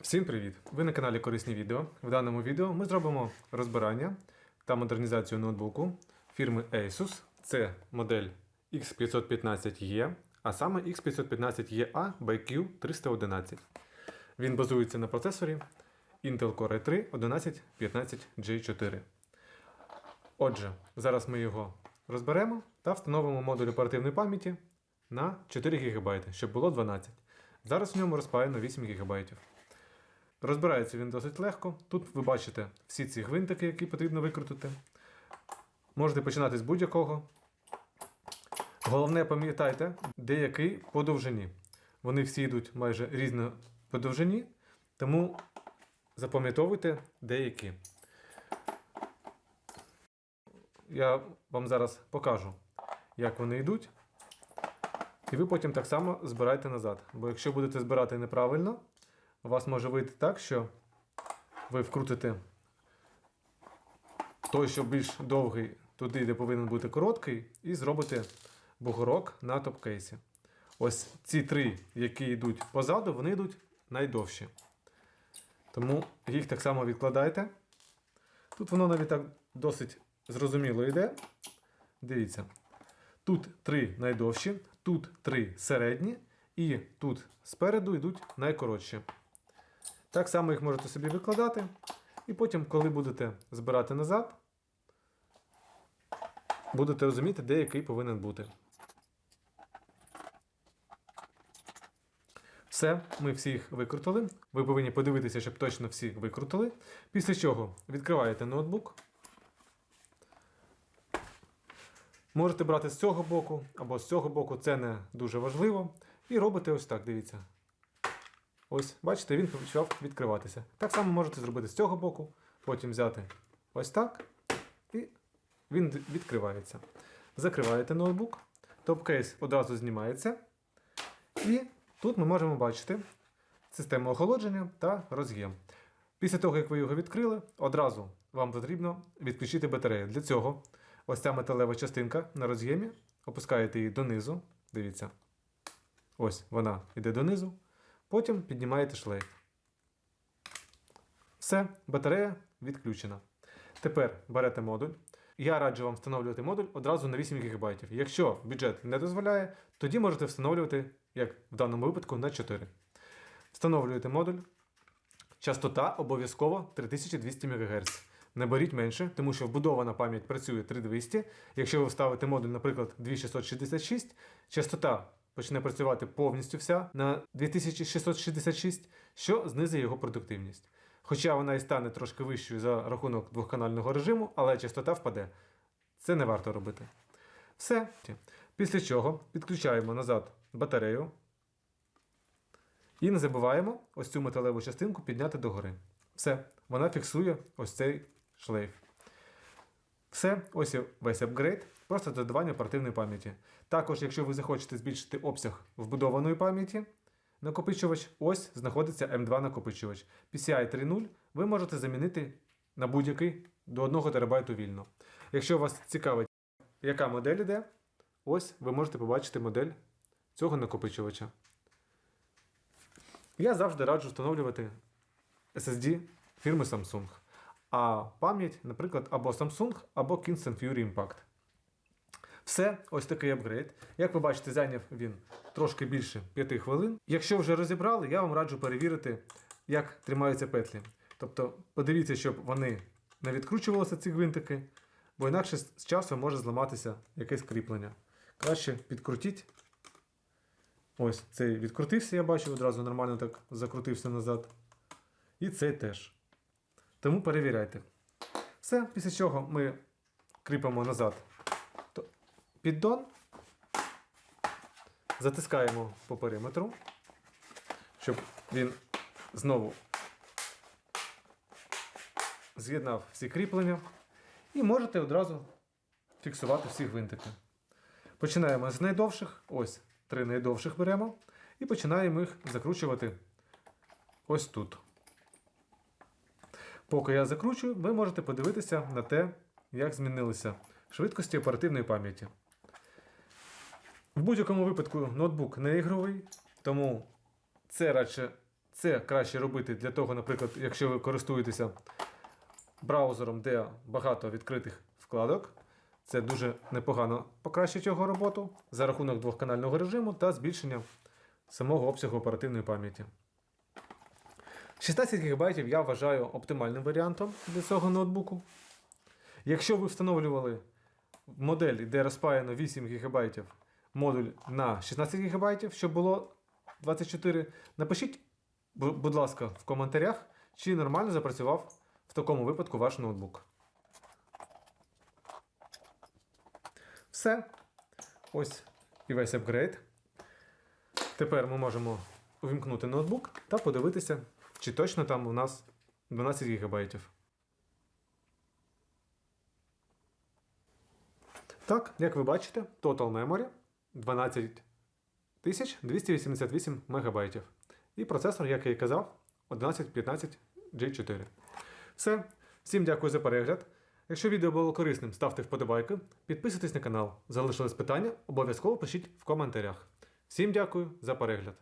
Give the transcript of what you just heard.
Всім привіт! Ви на каналі Корисні відео. В даному відео ми зробимо розбирання та модернізацію ноутбуку фірми Asus. Це модель X515E, а саме X515EA BQ 311. Він базується на процесорі Intel Core i3 1115J4. Отже, зараз ми його розберемо та встановимо модуль оперативної пам'яті на 4 ГБ, щоб було 12. Зараз в ньому розпаяно 8 ГБ. Розбирається він досить легко. Тут ви бачите всі ці гвинтики, які потрібно викрутити. Можете починати з будь-якого. Головне, пам'ятайте, деякий по довжині. Вони всі йдуть майже різно по довжині, тому запам'ятовуйте деякі. Я вам зараз покажу, як вони йдуть. І ви потім так само збирайте назад. Бо якщо будете збирати неправильно, у вас може вийти так, що ви вкрутите той, що більш довгий, туди, де повинен бути короткий, і зробите бугорок на топ-кейсі. Ось ці три, які йдуть позаду, вони йдуть найдовші. Тому їх так само відкладайте. Тут воно навіть так досить зрозуміло йде. Дивіться. Тут три найдовші, тут три середні, і тут спереду йдуть найкоротші. Так само їх можете собі викладати. І потім, коли будете збирати назад, будете розуміти, де який повинен бути. Все, ми всіх викрутили. Ви повинні подивитися, щоб точно всі викрутили. Після чого відкриваєте ноутбук. Можете брати з цього боку або з цього боку, це не дуже важливо. І робите ось так, дивіться. Ось, бачите, він почав відкриватися. Так само можете зробити з цього боку, потім взяти ось так, і він відкривається. Закриваєте ноутбук, топ-кейс одразу знімається. І тут ми можемо бачити систему охолодження та роз'єм. Після того, як ви його відкрили, одразу вам потрібно відключити батарею. Для цього ось ця металева частинка на роз'ємі, опускаєте її донизу. Дивіться. Ось вона йде донизу. Потім піднімаєте шлейф. Все, батарея відключена. Тепер берете модуль. Я раджу вам встановлювати модуль одразу на 8 ГБ. Якщо бюджет не дозволяє, тоді можете встановлювати, як в даному випадку, на 4. Встановлюєте модуль. Частота обов'язково 3200 МГц. Не беріть менше, тому що вбудована пам'ять працює 3200. Якщо ви вставите модуль, наприклад, 2666, частота почне працювати повністю вся на 2666, що знизить його продуктивність. Хоча вона і стане трошки вищою за рахунок двохканального режиму, але частота впаде. Це не варто робити. Все. Після чого підключаємо назад батарею. І не забуваємо ось цю металеву частинку підняти догори. Все, вона фіксує ось цей шлейф. Все, ось весь апгрейд, просто додавання оперативної пам'яті. Також, якщо ви захочете збільшити обсяг вбудованої пам'яті, накопичувач, ось знаходиться M2 накопичувач. PCI 3.0 ви можете замінити на будь-який до 1 ТБ вільно. Якщо вас цікавить, яка модель іде, ось ви можете побачити модель цього накопичувача. Я завжди раджу встановлювати SSD фірми Samsung. А пам'ять, наприклад, або Samsung, або Kingston Fury Impact. Все, ось такий апгрейд. Як ви бачите, зайняв він трошки більше 5 хвилин. Якщо вже розібрали, я вам раджу перевірити, як тримаються петлі. Тобто, подивіться, щоб вони не відкручувалися, ці гвинтики, бо інакше з часом може зламатися якесь кріплення. Краще підкрутіть. Ось цей відкрутився, я бачу, одразу нормально так закрутився назад. І цей теж. Тому перевіряйте. Все, після чого ми кріпимо назад піддон, затискаємо по периметру, щоб він знову з'єднав всі кріплення. І можете одразу фіксувати всі гвинтики. Починаємо з найдовших, ось три найдовших беремо, і починаємо їх закручувати ось тут. Поки я закручую, ви можете подивитися на те, як змінилися швидкості оперативної пам'яті. В будь-якому випадку ноутбук не ігровий, тому це радше Це краще робити для того, наприклад, якщо ви користуєтеся браузером, де багато відкритих вкладок. Це дуже непогано покращить його роботу за рахунок двохканального режиму та збільшення самого обсягу оперативної пам'яті. 16 ГБ я вважаю оптимальним варіантом для цього ноутбуку. Якщо ви встановлювали модель, де розпаяно 8 ГБ модуль на 16 ГБ, щоб було 24, напишіть, будь ласка, в коментарях, чи нормально запрацював в такому випадку ваш ноутбук. Все. Ось і весь апгрейд. Тепер ми можемо увімкнути ноутбук та подивитися, чи точно там у нас 12 ГБ. Так, як ви бачите, Total Memory 12288 МБ. І процесор, як я і казав, 1115 G4. Все. Всім дякую за перегляд. Якщо відео було корисним, ставте вподобайки, підписуйтесь на канал. Залишились питання, обов'язково пишіть в коментарях. Всім дякую за перегляд.